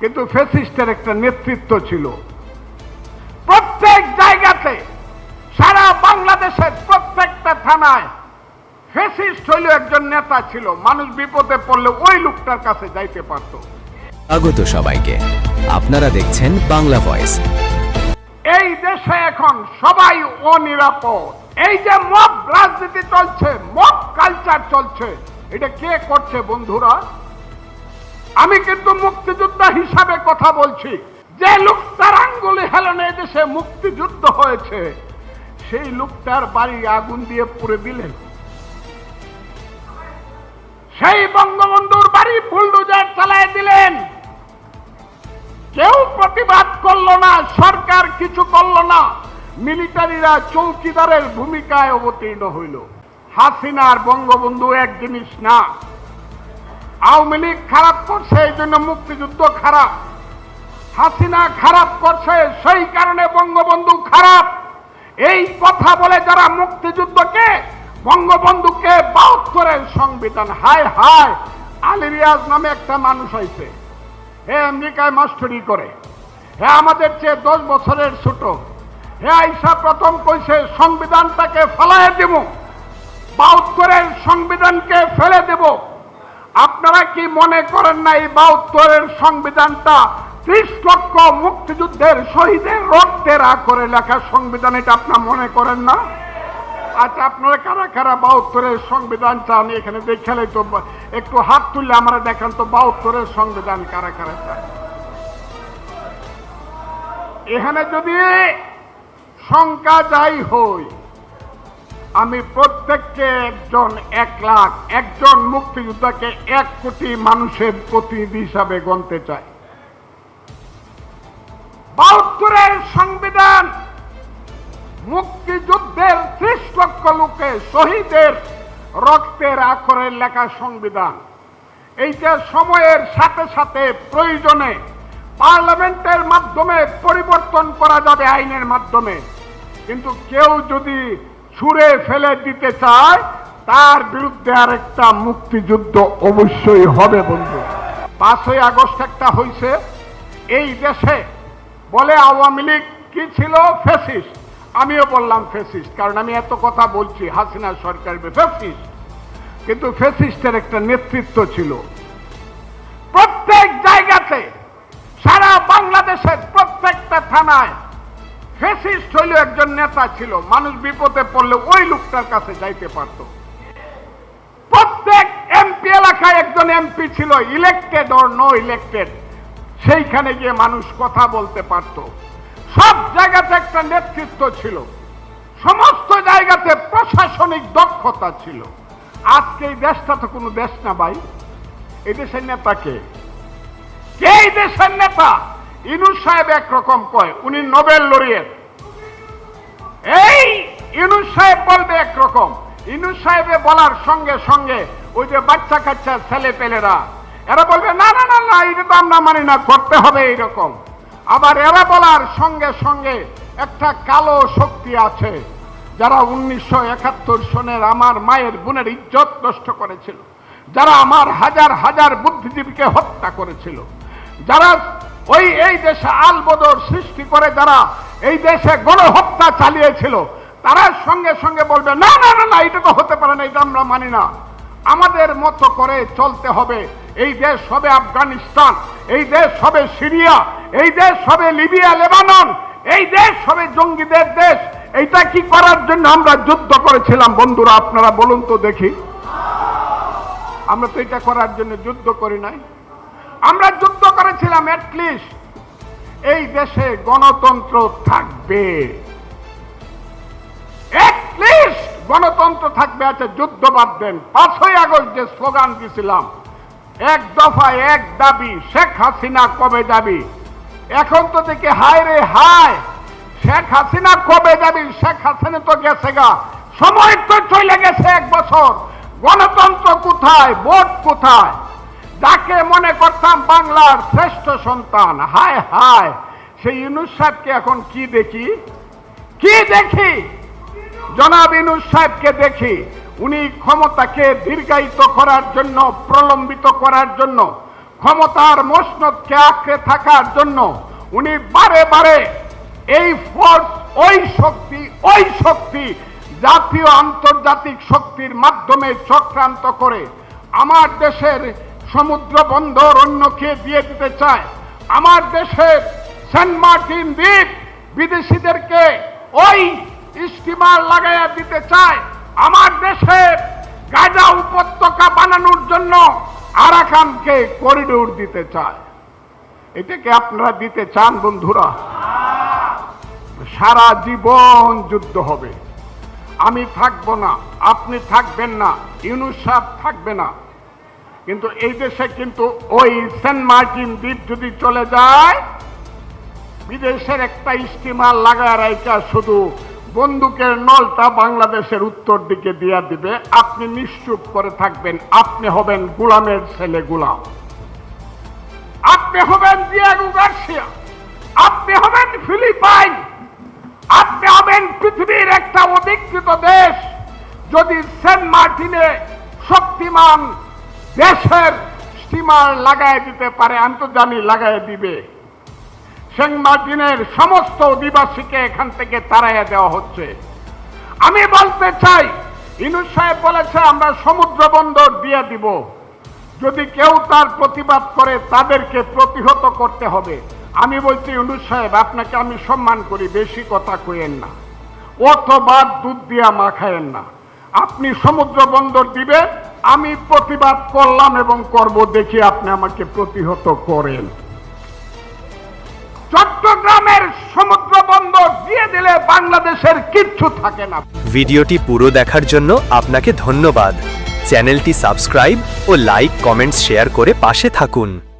কিন্তু ফেসিস্টের একটা নেতৃত্ব ছিল। প্রত্যেক জায়গাতে সারা বাংলাদেশের প্রত্যেকটা থানায় ফেসিস্ট হইল একজন নেতা ছিল। মানুষ বিপদে পড়লে ওই লোকটার কাছে যাইতে পারতো। স্বাগত সবাইকে। আপনারা দেখছেন বাংলা ভয়েস। এই দেশে এখন সবাই অনিরাপদ। এই যে মব রাজনীতি চলছে মব কালচার চলছে এটা কে করছে বন্ধুরা? আমি কিন্তু মুক্তিযোদ্ধা হিসাবে কথা বলছি। যে লোকটার আঙ্গুলি হেলনে দেশে মুক্তিযুদ্ধ হয়েছে, সেই লোকটার বাড়ি আগুন দিয়ে পুড়ে দিলেন সেই বঙ্গবন্ধুর বাড়ি বুলডোজার চালায় দিলেন। কেউ প্রতিবাদ করল না, সরকার কিছু করল না। মিলিটারিরা চৌকিদারের ভূমিকায় অবতীর্ণ হইল। হাসিনার বঙ্গবন্ধু এক জিনিস না আওয়ামী লীগ খারাপ করছে, এই জন্য মুক্তিযুদ্ধ খারাপ। হাসিনা খারাপ করছে, সেই কারণে বঙ্গবন্ধু খারাপ। এই কথা বলে যারা মুক্তিযুদ্ধকে, বঙ্গবন্ধুকে বাহাত্তরের সংবিধান, হায় হায় আলিরিয়াজ নামে একটা মানুষ হয়েছে। হে আমেরিকায় মাস্টারি করে। হে আমাদের চেয়ে দশ বছরের ছোট। হে আইসা প্রথম কইছে, সংবিধানটাকে ফেলায় দেব বাহাত্তরের সংবিধানকে ফেলে দেব। আপনারা কি মনে করেন না এই বাহাত্তরের সংবিধানটা ত্রিশ লক্ষ মুক্তিযুদ্ধের শহীদের রক্তের করে লেখা সংবিধান, এটা আপনার মনে করেন না? আচ্ছা আপনারা কারা কারা বাহাত্তরের সংবিধান চান? এখানে দেখালে তো, একটু হাত তুললে আমরা দেখান তো বাহাত্তরের সংবিধান কারা কারা চান এখানে যদি সংখ্যা যাই হই আমি প্রত্যেককে একজন এক লাখ, একজন মুক্তিযোদ্ধাকে এক কোটি মানুষের প্রতিনিধি হিসাবে গণতে চাই। বাহাত্তরের সংবিধান মুক্তিযুদ্ধের ত্রিশ লক্ষ লোকে শহীদের রক্তের আখরের লেখা সংবিধান। এইটা সময়ের সাথে সাথে প্রয়োজনে পার্লামেন্টের মাধ্যমে পরিবর্তন করা যাবে আইনের মাধ্যমে। কিন্তু কেউ যদি ছুঁড়ে ফেলে দিতে চায়, তার বিরুদ্ধে আরেকটা মুক্তিযুদ্ধ অবশ্যই হবে, বন্ধু। পাঁচই আগস্ট একটা হয়েছে এই দেশে বলে আওয়ামী লীগ কি ছিল? ফেসিস্ট। আমিও বললাম ফেসিস্ট, কারণ আমি এত কথা বলছি, হাসিনা সরকার ফেসিস্ট। কিন্তু ফেসিস্টের একটা নেতৃত্ব ছিল। প্রত্যেক জায়গাতে, সারা বাংলাদেশের প্রত্যেকটা থানায় হইল একজন নেতা ছিল, মানুষ বিপদে পড়লে ওই লোকটার কাছে যাইতে পারত। প্রত্যেক এমপি এলাকায় একজন এমপি ছিল ইলেক্টেড অর নো ইলেক্টেড সেইখানে গিয়ে মানুষ কথা বলতে পারত। সব জায়গাতে একটা নেতৃত্ব ছিল। সমস্ত জায়গাতে প্রশাসনিক দক্ষতা ছিল। আজকে এই দেশটা তো কোনো দেশ না ভাই। এই দেশের নেতা কে এই দেশের নেতা? ইনুস সাহেব একরকম কয়, উনি নোবেল লরিয়েট এই ইনুস সাহেব বলবে একরকম। ইনুস সাহেবে বলার সঙ্গে সঙ্গে ওই যে বাচ্চা কাচ্চা ছেলে পেলেরা, এরা বলবে, না না না না, এটা তো আমরা মানি না, করতে হবে এইরকম। আবার এরা বলার সঙ্গে সঙ্গে একটা কালো শক্তি আছে, যারা উনিশশো একাত্তর সনের আমার মায়ের বোনের ইজ্জত নষ্ট করেছিল, যারা আমার হাজার হাজার বুদ্ধিজীবীকে হত্যা করেছিল, যারা ওই এই দেশে আলবদর সৃষ্টি করে যারা, এই দেশে গণহত্যা চালিয়েছিল, তারা সঙ্গে সঙ্গে বলবে, না না না না, এটা তো হতে পারে না, এটা আমরা মানি না। আমাদের মতো করে চলতে হবে। এই দেশ হবে আফগানিস্তান, এই দেশ হবে সিরিয়া, এই দেশ হবে লিবিয়া, লেবানন, এই দেশ হবে জঙ্গিদের দেশ। এইটা কি করার জন্য আমরা যুদ্ধ করেছিলাম? বন্ধুরা, আপনারা বলুন তো দেখি। আমরা তো এটা করার জন্য যুদ্ধ করি নাই। আমরা যুদ্ধ করেছিলাম অ্যাটলিস্ট এই দেশে গণতন্ত্র থাকবে। গণতন্ত্র থাকবে আছে, যুদ্ধ বাদ দেন। পাঁচই আগস্ট যে স্লোগান দিয়েছিলাম এক দফায় এক দাবি, শেখ হাসিনা কবে যাবি? এখন তো দেখি, হায় রে হায়, শেখ হাসিনা কবে যাবি? শেখ হাসিনা তো গেছে গা। সময় তো চলে গেছে এক বছর। গণতন্ত্র কোথায়? ভোট কোথায়? যাকে মনে করতাম বাংলার শ্রেষ্ঠ সন্তান। হায় হায়, সেই ইউনুস সাহেবকে এখন কি দেখি? কি দেখি? জনাব ইনুস সাহেবকে দেখি। উনি ক্ষমতাকে দীর্ঘায়িত করার জন্য, প্রলম্বিত করার জন্য, ক্ষমতার মসনদকে আঁকড়ে থাকার জন্য, উনি বারে বারে এই ফোর্স, ওই শক্তি ওই শক্তি, জাতীয় আন্তর্জাতিক শক্তির মাধ্যমে চক্রান্ত করে আমার দেশের সমুদ্র বন্দর অন্যকে দিয়ে দিতে চায়। আমার দেশের সেন্ট মার্টিন দ্বীপ বিদেশিদেরকে ওই স্টিমার লাগাইয়া দিতে চায়। আমার দেশের গাজা উপত্যকা বানানোর জন্য আরাকানকে করিডোর দিতে চায়। এটাকে আপনারা দিতে চান, বন্ধুরা? সারা জীবন যুদ্ধ হবে। আমি থাকব না, আপনি থাকবেন না, ইউনুস সাহেব থাকবে না। কিন্তু এই দেশে কিন্তু ওই সেন্ট মার্টিন দ্বীপ যদি চলে যায়, বিদেশের একটা স্টিমার লাগায় রাইকা শুধু বন্দুকের নলটা বাংলাদেশের উত্তর দিকে দিয়া দিবে। আপনি নিশ্চুপ করে থাকবেন। আপনি হবেন গুলামের ছেলে গুলাম। আপনি হবেন দিয়াগু গার্সিয়া। আপনি হবেন ফিলিপাইন। আপনি হবেন পৃথিবীর একটা অধিকৃত দেশ। যদি সেন্ট মার্টিনে শক্তিমান দেশের স্টিমার লাগায় দিতে পারে জানি লাগায় দিবে। সেন্ট মার্টিনের সমস্ত অধিবাসীকে এখান থেকে তাড়াইয়া দেওয়া হচ্ছে। আমি বলতে চাই, ইনুস সাহেব বলেছে, আমরা সমুদ্র বন্দর দিয়ে দিব। যদি কেউ তার প্রতিবাদ করে, তাদেরকে প্রতিহত করতে হবে। আমি বলছি ইউনুস সাহেব, আপনাকে আমি সম্মান করি, বেশি কথা কইেন না। অথবা দুধ দিয়া মাখায়েন না। আপনি সমুদ্র বন্দর দিবেন আমি প্রতিবাদ করলাম এবং করব দেখি আপনি আমাকে প্রতিহত করেন। চট্টগ্রামের সমুদ্র বন্দর দিয়ে দিলে বাংলাদেশের কিচ্ছু থাকে না। ভিডিওটি পুরো দেখার জন্য আপনাকে ধন্যবাদ। চ্যানেলটি সাবস্ক্রাইব ও লাইক, কমেন্টস, শেয়ার করে পাশে থাকুন।